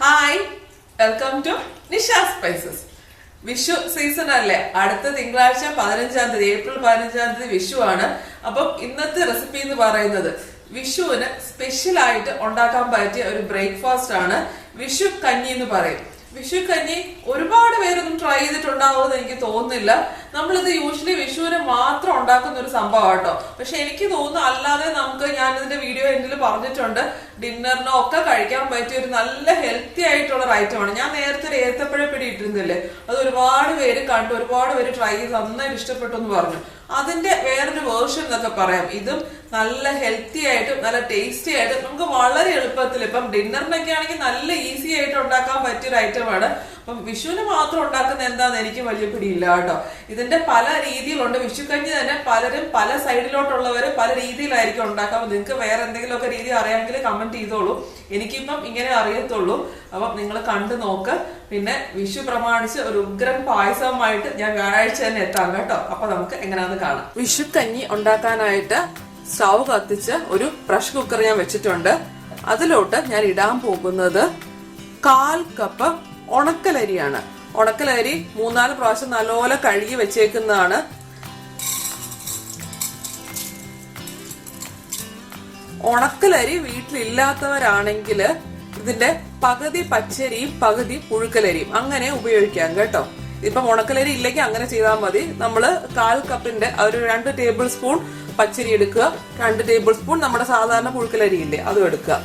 Hi welcome to Nisha spices Vishu season അല്ലേ? അടുത്ത തിങ്കളാഴ്ച പതിനഞ്ചാം തീയതി ഏപ്രിൽ പതിനഞ്ചാം തീയതി വിഷു ആണ്. അപ്പം ഇന്നത്തെ റെസിപ്പി എന്ന് പറയുന്നത് വിഷുവിന് സ്പെഷ്യൽ ആയിട്ട് ഉണ്ടാക്കാൻ പറ്റിയ ഒരു ബ്രേക്ക്ഫാസ്റ്റ് ആണ് വിഷു കഞ്ഞി എന്ന് പറയും. വിഷു കഞ്ഞി ഒരുപാട് പേരൊന്നും ട്രൈ ചെയ്തിട്ടുണ്ടാവുമെന്ന് എനിക്ക് തോന്നുന്നില്ല. നമ്മളിത് യൂഷ്വലി വിഷുവിന് മാത്രം ഉണ്ടാക്കുന്ന ഒരു സംഭവം കേട്ടോ പക്ഷെ എനിക്ക് തോന്നുന്നു അല്ലാതെ നമുക്ക് ഞാൻ ഇതിന്റെ വീഡിയോ എൻഡിൽ പറഞ്ഞിട്ടുണ്ട്. ഡിന്നറിനോ ഒക്കെ കഴിക്കാൻ പറ്റിയ ഒരു നല്ല ഹെൽത്തി ആയിട്ടുള്ള ഒരു ഐറ്റമാണ് ഞാൻ നേരത്തെ ഒരു ഏത്തപ്പഴപ്പിടി ഇട്ടിരുന്നില്ലേ അത് ഒരുപാട് പേര് കണ്ടു ഒരുപാട് പേര് ട്രൈ ചെയ്ത് നന്നായിട്ട് ഇഷ്ടപ്പെട്ടു എന്ന് പറഞ്ഞു. അതിന്റെ വേറൊരു വേർഷൻ എന്നൊക്കെ പറയാം. ഇതും നല്ല ഹെൽത്തി ആയിട്ടും നല്ല ടേസ്റ്റി ആയിട്ടും നമുക്ക് വളരെ എളുപ്പത്തിൽ ഇപ്പം ഡിന്നറിനൊക്കെ ആണെങ്കിൽ നല്ല ഈസി ആയിട്ട് ഉണ്ടാക്കാൻ പറ്റിയൊരു ഐറ്റമാണ് അപ്പം വിഷുവിന് മാത്രം ഉണ്ടാക്കുന്ന എന്താന്ന് എനിക്ക് വലിയ പിടിയില്ല കേട്ടോ. ഇതിന്റെ പല രീതിയിലുണ്ട്. വിഷു കഞ്ഞി തന്നെ പലരും പല സൈഡിലോട്ടുള്ളവർ പല രീതിയിലായിരിക്കും ഉണ്ടാക്കാം അപ്പൊ നിങ്ങൾക്ക് വേറെ എന്തെങ്കിലുമൊക്കെ രീതി അറിയാമെങ്കിൽ കമന്റ് ചെയ്തോളൂ. എനിക്കിപ്പം ഇങ്ങനെ അറിയത്തുള്ളൂ. അപ്പം നിങ്ങൾ കണ്ടു നോക്ക്. പിന്നെ വിഷു പ്രമാണിച്ച് ഒരു ഉഗ്രൻ പായസവുമായിട്ട് ഞാൻ വ്യാഴാഴ്ച തന്നെ എത്താം കേട്ടോ. അപ്പൊ നമുക്ക് എങ്ങനെയാന്ന് കാണാം. വിഷു കഞ്ഞി ഉണ്ടാക്കാനായിട്ട് സ്റ്റൗ കത്തിച്ച് ഒരു പ്രഷർ കുക്കർ ഞാൻ വെച്ചിട്ടുണ്ട്. അതിലോട്ട് ഞാൻ ഇടാൻ പോകുന്നത് കാൽ കപ്പ് ഉണക്കലരിയാണ്. ഉണക്കലരി മൂന്നാൽ പ്രാവശ്യം നല്ലപോലെ കഴുകി വെച്ചേക്കുന്നതാണ്. ഉണക്കലരി വീട്ടിലില്ലാത്തവരാണെങ്കിൽ ഇതിന്റെ പകുതി പച്ചരിയും പകുതി പുഴുക്കലരിയും അങ്ങനെ ഉപയോഗിക്കാം കേട്ടോ. ഇപ്പം ഉണക്കലരി ഇല്ലെങ്കിൽ അങ്ങനെ ചെയ്താൽ മതി. നമ്മൾ കാൽ കപ്പിന്റെ ഒരു രണ്ട് ടേബിൾ സ്പൂൺ പച്ചരി എടുക്കുക. രണ്ട് ടേബിൾ സ്പൂൺ നമ്മുടെ സാധാരണ പുഴുക്കലരി ഇല്ലേ അതും എടുക്കുക.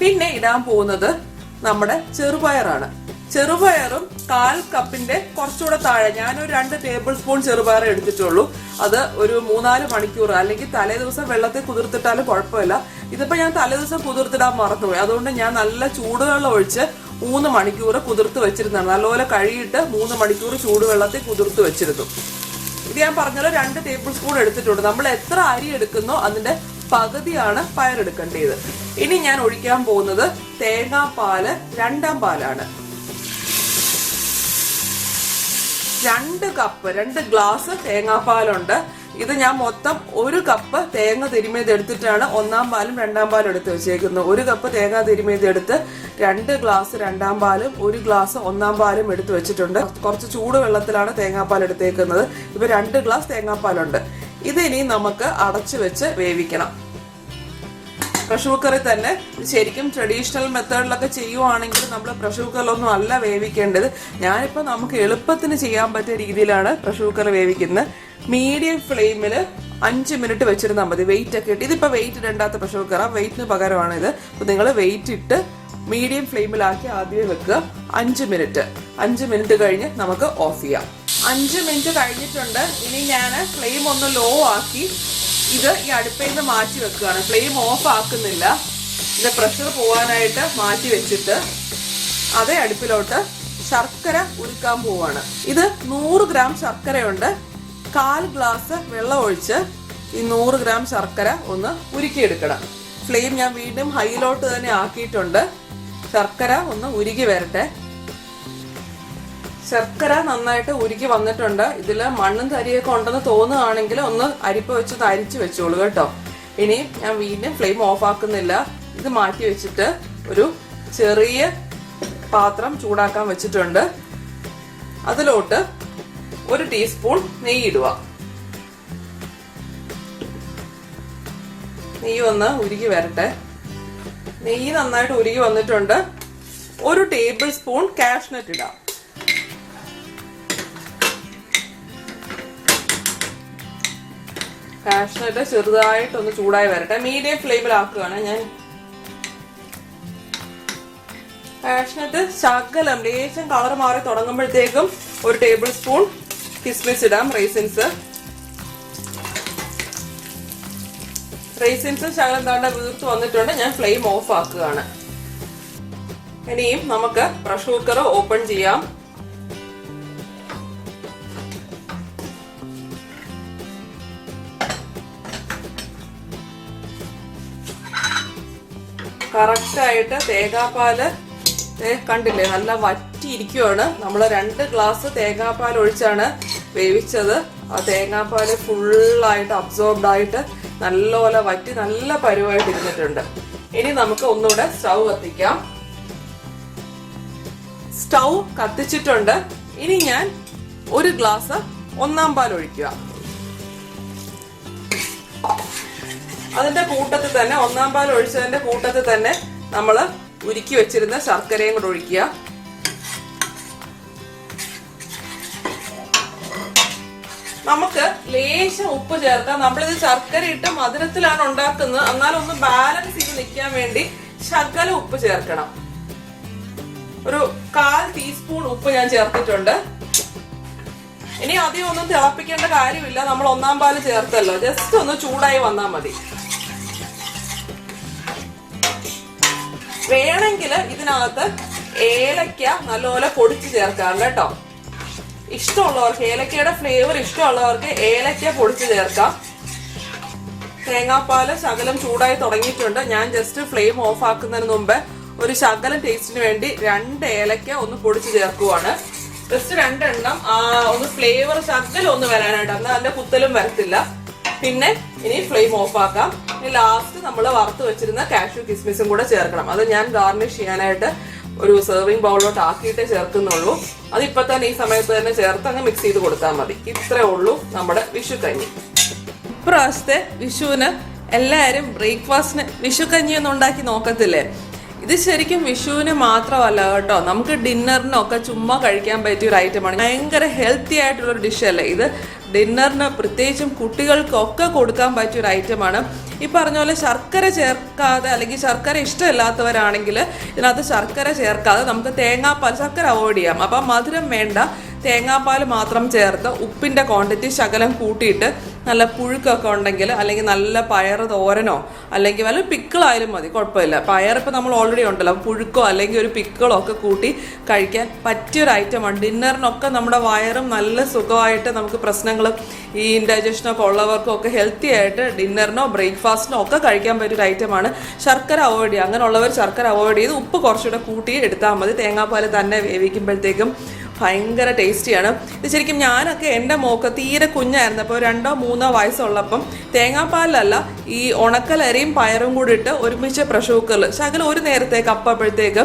പിന്നെ ഇടാൻ പോകുന്നത് നമ്മുടെ ചെറുപയറാണ്. ചെറുപയറും കാൽ കപ്പിന്റെ കുറച്ചുകൂടെ താഴെ. ഞാനൊരു രണ്ട് ടേബിൾ സ്പൂൺ ചെറുപയർ എടുത്തിട്ടുള്ളൂ. അത് ഒരു മൂന്നാൽ മണിക്കൂർ അല്ലെങ്കിൽ തലേ ദിവസം വെള്ളത്തിൽ കുതിർത്തിട്ടാലും കുഴപ്പമില്ല. ഇതിപ്പോ ഞാൻ തലേ ദിവസം കുതിർത്തിടാൻ മറന്നുപോയി. അതുകൊണ്ട് ഞാൻ നല്ല ചൂടുവെള്ളം ഒഴിച്ച് മൂന്ന് മണിക്കൂർ കുതിർത്ത് വെച്ചിരുന്നതാണ്. നല്ലപോലെ കഴുകിയിട്ട് മൂന്ന് മണിക്കൂർ ചൂടുവെള്ളത്തിൽ കുതിർത്ത് വെച്ചിരുന്നു. ഇത് ഞാൻ പറഞ്ഞത് രണ്ട് ടേബിൾ സ്പൂൺ എടുത്തിട്ടുണ്ട്. നമ്മൾ എത്ര അരി എടുക്കുന്നോ അതിന്റെ പകുതിയാണ് പയറെടുക്കേണ്ടത് ഇനി ഞാൻ ഒഴിക്കാൻ പോകുന്നത് തേങ്ങാപ്പാൽ രണ്ടാം പാലാണ്. രണ്ട് കപ്പ് രണ്ട് ഗ്ലാസ് തേങ്ങാപ്പാലുണ്ട്. ഇത് ഞാൻ മൊത്തം ഒരു കപ്പ് തേങ്ങ തിരുമേത് എടുത്തിട്ടാണ് ഒന്നാം പാലും രണ്ടാം പാലും എടുത്ത് വെച്ചേക്കുന്നത്. ഒരു കപ്പ് തേങ്ങ തിരുമേത് എടുത്ത് രണ്ട് ഗ്ലാസ് രണ്ടാം പാലും ഒരു ഗ്ലാസ് ഒന്നാം പാലും എടുത്ത് വെച്ചിട്ടുണ്ട്. കുറച്ച് ചൂട് വെള്ളത്തിലാണ് തേങ്ങാപ്പാൽ എടുത്തേക്കുന്നത്. ഇപ്പൊ രണ്ട് ഗ്ലാസ് തേങ്ങാപ്പാലുണ്ട്. ഇത് ഇനി നമുക്ക് അടച്ചു വെച്ച് വേവിക്കണം. പ്രഷർ കുക്കറിൽ തന്നെ ശരിക്കും ട്രഡീഷണൽ മെത്തേഡിലൊക്കെ ചെയ്യുവാണെങ്കിൽ നമ്മൾ പ്രഷർ കുക്കറിലൊന്നും അല്ല വേവിക്കേണ്ടത്. ഞാനിപ്പോൾ നമുക്ക് എളുപ്പത്തിന് ചെയ്യാൻ പറ്റിയ രീതിയിലാണ് പ്രഷർ കുക്കർ വേവിക്കുന്നത്. മീഡിയം ഫ്ലെയിമിൽ അഞ്ച് മിനിറ്റ് വെച്ചിരുന്നാൽ മതി. വെയിറ്റ് ഒക്കെ ഇട്ട്. ഇതിപ്പോൾ വെയിറ്റ് ഇടേണ്ടാത്ത പ്രഷർ കുക്കറാണ് വെയിറ്റിന് പകരമാണ് ഇത് അപ്പോൾ നിങ്ങൾ വെയിറ്റ് ഇട്ട് മീഡിയം ഫ്ലെയിമിലാക്കി ആദ്യമേ വെക്കുക. അഞ്ച് മിനിറ്റ് അഞ്ച് മിനിറ്റ് കഴിഞ്ഞ് നമുക്ക് ഓഫ് ചെയ്യാം. അഞ്ച് മിനിറ്റ് കഴിഞ്ഞിട്ടുണ്ട്. ഇനി ഞാൻ ഫ്ലെയിം ഒന്ന് ലോ ആക്കി ഇത് ഈ അടുപ്പിൽ നിന്ന് മാറ്റി വെക്കുകയാണ് ഫ്ലെയിം ഓഫ് ആക്കുന്നില്ല. ഇത് പ്രഷർ പോവാനായിട്ട് മാറ്റി വെച്ചിട്ട് അതേ അടുപ്പിലോട്ട് ശർക്കര ഉരുക്കാൻ പോവാണ്. ഇത് നൂറ് ഗ്രാം ശർക്കരയുണ്ട്. കാൽ ഗ്ലാസ് വെള്ളം ഒഴിച്ച് ഈ നൂറ് ഗ്രാം ശർക്കര ഒന്ന് ഉരുക്കിയെടുക്കണം. ഫ്ലെയിം ഞാൻ വീണ്ടും ഹൈയിലോട്ട് തന്നെ ആക്കിയിട്ടുണ്ട്. ശർക്കര ഒന്ന് ഉരുകി വരട്ടെ. ശർക്കര നന്നായിട്ട് ഉരുക്കി വന്നിട്ടുണ്ട്. ഇതിൽ മണ്ണും തരിയൊക്കെ ഉണ്ടെന്ന് തോന്നുകയാണെങ്കിൽ ഒന്ന് അരിപ്പ വെച്ച് തരിച്ച് വെച്ചോളൂ കേട്ടോ. ഇനി ഞാൻ വീണ്ടും ഫ്ലെയിം ഓഫ് ആക്കുന്നില്ല. ഇത് മാറ്റി വെച്ചിട്ട് ഒരു ചെറിയ പാത്രം ചൂടാക്കാൻ വെച്ചിട്ടുണ്ട്. അതിലോട്ട് ഒരു ടീസ്പൂൺ നെയ്യ് ഇടുക. നെയ്യ് ഒന്ന് ഉരുകി വരട്ടെ. നെയ്യ് നന്നായിട്ട് ഉരുകി വന്നിട്ടുണ്ട്. ഒരു ടേബിൾ സ്പൂൺ കാഷ്നട്ട് ഇടാം. കാഷ്നട്ട് ചെറുതായിട്ടൊന്ന് ചൂടായി വരട്ടെ. മീഡിയം ഫ്ലെയിമിലാക്കുകയാണ് ഞാൻ. കാഷ്നട്ട് ശകലം ലേശം കളർ മാറി തുടങ്ങുമ്പോഴത്തേക്കും ഒരു ടേബിൾ സ്പൂൺ കിസ്മിസ് ഇടാം റൈസിൻസ്. റൈസിൻസ് ശകലം താണ്ട വീർത്ത് വന്നിട്ടുണ്ട്. ഞാൻ ഫ്ലെയിം ഓഫ് ആക്കുകയാണ്. ഇനിയും നമുക്ക് പ്രഷർ കുക്കർ ഓപ്പൺ ചെയ്യാം. കറക്റ്റായിട്ട് തേങ്ങാപ്പാൽ കണ്ടില്ലേ? നല്ല വറ്റിയിരിക്കുവാണ്. നമ്മൾ രണ്ട് ഗ്ലാസ് തേങ്ങാപ്പാൽ ഒഴിച്ചാണ് വേവിച്ചത്. ആ തേങ്ങാപ്പാൽ ഫുള്ളായിട്ട് അബ്സോർബ്ഡ് ആയിട്ട് നല്ലപോലെ വറ്റി നല്ല പരുവായിട്ട് ഇരുന്നിട്ടുണ്ട്. ഇനി നമുക്ക് ഒന്നുകൂടെ സ്റ്റൗ കത്തിക്കാം. സ്റ്റൗ കത്തിച്ചിട്ടുണ്ട്. ഇനി ഞാൻ ഒരു ഗ്ലാസ് ഒന്നാം പാൽ ഒഴിക്കുക. അതിന്റെ കൂട്ടത്തിൽ തന്നെ ഒന്നാം പാൽ ഒഴിച്ചതിന്റെ കൂട്ടത്തിൽ തന്നെ നമ്മൾ ഉരുക്കി വെച്ചിരുന്ന ശർക്കരയും കൂടെ ഒഴിക്കുക. നമുക്ക് ലേശം ഉപ്പ് ചേർക്കാം. നമ്മളിത് ശർക്കര ഇട്ട് മധുരത്തിലാണ് ഉണ്ടാക്കുന്നത്. എന്നാലും ഒന്ന് ബാലൻസ് ചെയ്ത് നിൽക്കാൻ വേണ്ടി ശകല ഉപ്പ് ചേർക്കണം. ഒരു കാൽ ടീസ്പൂൺ ഉപ്പ് ഞാൻ ചേർത്തിട്ടുണ്ട്. ഇനി അധികം ഒന്നും തിളപ്പിക്കേണ്ട കാര്യമില്ല. നമ്മൾ ഒന്നാം പാൽ ചേർത്തല്ലോ. ജസ്റ്റ് ഒന്ന് ചൂടായി വന്നാൽ മതി. വേണമെങ്കിൽ ഇതിനകത്ത് ഏലക്ക നല്ലപോലെ പൊടിച്ച് ചേർക്കാം കേട്ടോ. ഇഷ്ടമുള്ളവർക്ക് ഏലക്കയുടെ ഫ്ലേവർ ഇഷ്ടമുള്ളവർക്ക് ഏലക്ക പൊടിച്ച് ചേർക്കാം. തേങ്ങാപ്പാൽ ശകലം ചൂടായി തുടങ്ങിയിട്ടുണ്ട്. ഞാൻ ജസ്റ്റ് ഫ്ലെയിം ഓഫ് ആക്കുന്നതിന് മുമ്പ് ഒരു ശകലം ടേസ്റ്റിന് വേണ്ടി രണ്ട് ഏലക്ക ഒന്ന് പൊടിച്ച് ചേർക്കുവാണ്. ജസ്റ്റ് രണ്ടെണ്ണം ഒന്ന് ഫ്ലേവർ ശകലം ഒന്ന് വരാനായിട്ട് എന്നാൽ അതിന്റെ കുത്തലും വരത്തില്ല. പിന്നെ ഇനി ഫ്ലെയിം ഓഫ് ആക്കാം. ഇനി ലാസ്റ്റ് നമ്മൾ വറുത്ത് വെച്ചിരുന്ന കാഷ്യൂ കിസ്മിസും കൂടെ ചേർക്കണം. അത് ഞാൻ ഗാർണിഷ് ചെയ്യാനായിട്ട് ഒരു സെർവിങ് ബൗളിലോട്ട് ആക്കിയിട്ടേ ചേർക്കുന്നുള്ളൂ. അത് ഇപ്പൊ തന്നെ ഈ സമയത്ത് തന്നെ ചേർത്ത് അങ്ങ് മിക്സ് ചെയ്ത് കൊടുത്താൽ മതി. ഇത്രേ ഉള്ളൂ നമ്മുടെ വിഷു കഞ്ഞി. ഇപ്രാവശ്യത്തെ വിഷുവിന് എല്ലാവരും ബ്രേക്ക്ഫാസ്റ്റിന് വിഷു കഞ്ഞി ഒന്നും ഉണ്ടാക്കി നോക്കത്തില്ലേ? ഇത് ശരിക്കും വിഷുവിന് മാത്രമല്ല കേട്ടോ. നമുക്ക് ഡിന്നറിനൊക്കെ ചുമ്മാ കഴിക്കാൻ പറ്റിയ ഒരു ഐറ്റമാണ് ഭയങ്കര ഹെൽത്തി ആയിട്ടുള്ള ഒരു ഡിഷ് അല്ലേ ഇത്? ഡിന്നറിന് പ്രത്യേകിച്ചും കുട്ടികൾക്കൊക്കെ കൊടുക്കാൻ പറ്റിയ ഒരു ഐറ്റമാണ്. ഈ പറഞ്ഞ പോലെ ശർക്കര ചേർക്കാതെ അല്ലെങ്കിൽ ശർക്കര ഇഷ്ടമില്ലാത്തവരാണെങ്കിൽ ഇതിനകത്ത് ശർക്കര ചേർക്കാതെ നമുക്ക് തേങ്ങാപ്പാൽ ശർക്കര അവോയ്ഡ് ചെയ്യാം. അപ്പം മധുരം വേണ്ട തേങ്ങാപ്പാൽ മാത്രം ചേർത്ത് ഉപ്പിന്റെ ക്വാണ്ടിറ്റി ശകലം കൂട്ടിയിട്ട് നല്ല പുഴുക്കൊക്കെ ഉണ്ടെങ്കിൽ അല്ലെങ്കിൽ നല്ല പയർ തോരനോ അല്ലെങ്കിൽ വല്ല പിക്കിളായാലും മതി കുഴപ്പമില്ല. പയർ ഇപ്പോൾ നമ്മൾ ഓൾറെഡി ഉണ്ടല്ലോ പുഴുക്കോ അല്ലെങ്കിൽ ഒരു പിക്കിളോ ഒക്കെ കൂട്ടി കഴിക്കാൻ പറ്റിയൊരു ഐറ്റമാണ് ഡിന്നറിനൊക്കെ നമ്മുടെ വയറും നല്ല സുഖമായിട്ട് നമുക്ക് പ്രശ്നങ്ങൾ ഈ ഇൻഡൈജഷനൊക്കെ ഉള്ളവർക്കും ഒക്കെ ഹെൽത്തി ആയിട്ട് ഡിന്നറിനോ ബ്രേക്ക്ഫാസ്റ്റിനോ ഒക്കെ കഴിക്കാൻ പറ്റിയൊരു ഐറ്റമാണ് ശർക്കര അവോയ്ഡ് ചെയ്യുക. അങ്ങനെയുള്ളവർ ശർക്കര അവോയ്ഡ് ചെയ്ത് ഉപ്പ് കുറച്ചുകൂടെ കൂട്ടി എടുത്താൽ മതി. തേങ്ങാപ്പാൽ തന്നെ വേവിക്കുമ്പോഴത്തേക്കും ഭയങ്കര ടേസ്റ്റിയാണ്. ഇത് ശരിക്കും ഞാനൊക്കെ എന്റെ മോക്ക് തീരെ കുഞ്ഞായിരുന്നു. അപ്പോൾ രണ്ടോ മൂന്നോ വയസ്സുള്ളപ്പം തേങ്ങാപ്പാലിലല്ല ഈ ഉണക്കലരിയും പയറും കൂടി ഇട്ട് ഒരുമിച്ച് പ്രഷർ കുക്കറിൽ ശകലം ഒരു നേരത്തേക്ക് അപ്പോഴത്തേക്ക്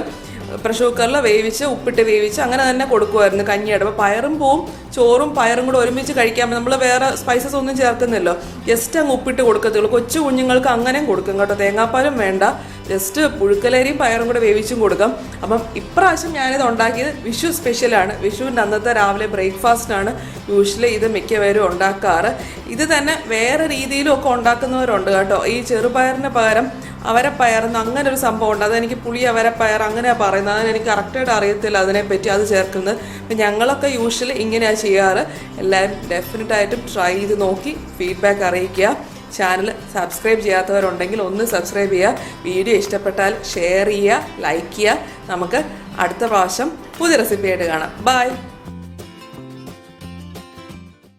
പ്രഷർ കുക്കറിൽ വേവിച്ച് ഉപ്പിട്ട് വേവിച്ച് അങ്ങനെ തന്നെ കൊടുക്കുമായിരുന്നു കഞ്ഞിയുടെ അപ്പോൾ പയറും പോവും ചോറും പയറും കൂടെ ഒരുമിച്ച് കഴിക്കാൻ നമ്മൾ വേറെ സ്പൈസസ് ഒന്നും ചേർക്കുന്നില്ലോ ജസ്റ്റ് അങ്ങ് ഉപ്പിട്ട് കൊടുക്കത്തുള്ളൂ. കൊച്ചു കുഞ്ഞുങ്ങൾക്ക് അങ്ങനെയും കൊടുക്കും കേട്ടോ. തേങ്ങാപ്പാലും വേണ്ട. ജസ്റ്റ് പുഴുക്കലരിയും പയറും കൂടെ വേവിച്ചും കൊടുക്കാം. അപ്പം ഇപ്രാവശ്യം ഞാനിത് ഉണ്ടാക്കിയത് വിഷു സ്പെഷ്യലാണ് വിഷുവിന്റെ അന്നത്തെ രാവിലെ ബ്രേക്ക്ഫാസ്റ്റാണ് യൂഷ്വലി ഇത് മിക്കവരും ഉണ്ടാക്കാറ്. ഇത് തന്നെ വേറെ രീതിയിലും ഒക്കെ ഉണ്ടാക്കുന്നവരുണ്ട് കേട്ടോ. ഈ ചെറുപയറിന് പകരം അവരപ്പയർന്ന് അങ്ങനെ ഒരു സംഭവം ഉണ്ട്. അതെനിക്ക് പുളി അവരപ്പയർ അങ്ങനെയാണ് പറയുന്നത്. അതെനിക്ക് കറക്റ്റായിട്ട് അറിയത്തില്ല അതിനെപ്പറ്റി അത് ചേർക്കുന്നത്. അപ്പം ഞങ്ങളൊക്കെ യൂഷ്വലി ഇങ്ങനെയാണ് ചെയ്യാറ്. എല്ലാവരും ഡെഫിനറ്റായിട്ടും ട്രൈ ചെയ്ത് നോക്കി ഫീഡ്ബാക്ക് അറിയിക്കുക. ചാനൽ സബ്സ്ക്രൈബ് ചെയ്യാത്തവരുണ്ടെങ്കിൽ ഒന്ന് സബ്സ്ക്രൈബ് ചെയ്യുക. വീഡിയോ ഇഷ്ടപ്പെട്ടാൽ ഷെയർ ചെയ്യുക ലൈക്ക് ചെയ്യുക. നമുക്ക് അടുത്ത പ്രാവശ്യം പുതിയ റെസിപ്പി ആയിട്ട് കാണാം. ബൈ